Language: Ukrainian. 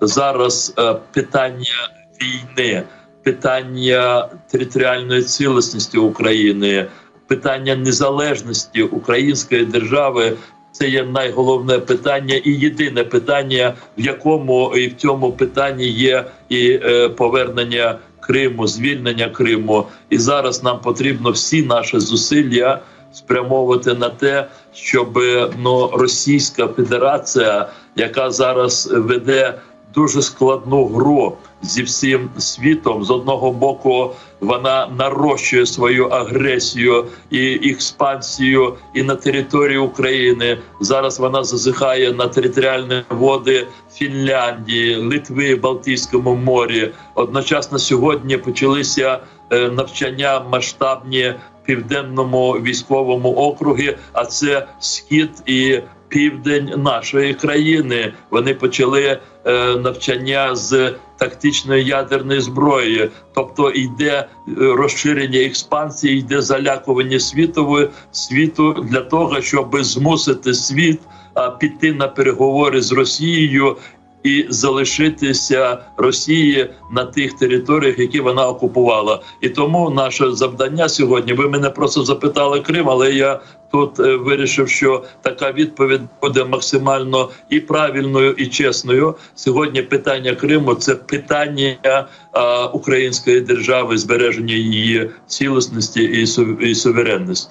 зараз е, питання війни, питання територіальної цілісності України, питання незалежності української держави. Це є найголовне питання і єдине питання, в якому і в цьому питанні є і е, повернення Криму, звільнення Криму. І зараз нам потрібно всі наші зусилля спрямовувати на те, щоб ну Російська Федерація, яка зараз веде дуже складну гру зі всім світом, з одного боку вона нарощує свою агресію і експансію і на території України. Зараз вона зазихає на територіальні води Фінляндії, Литви, Балтійському морі. Одночасно сьогодні почалися е, навчання масштабні південному військовому округі, а це схід і південь нашої країни. Вони почали е, навчання з тактичної ядерної зброї, тобто йде е, розширення експансії, йде залякування світової світу для того, щоб змусити світ піти на переговори з Росією. І залишитися Росії на тих територіях, які вона окупувала, і тому наше завдання сьогодні. Ви мене просто запитали Крим, але я тут е, вирішив, що така відповідь буде максимально і правильною, і чесною. Сьогодні питання Криму це питання а, української держави, збереження її цілісності і суверенності.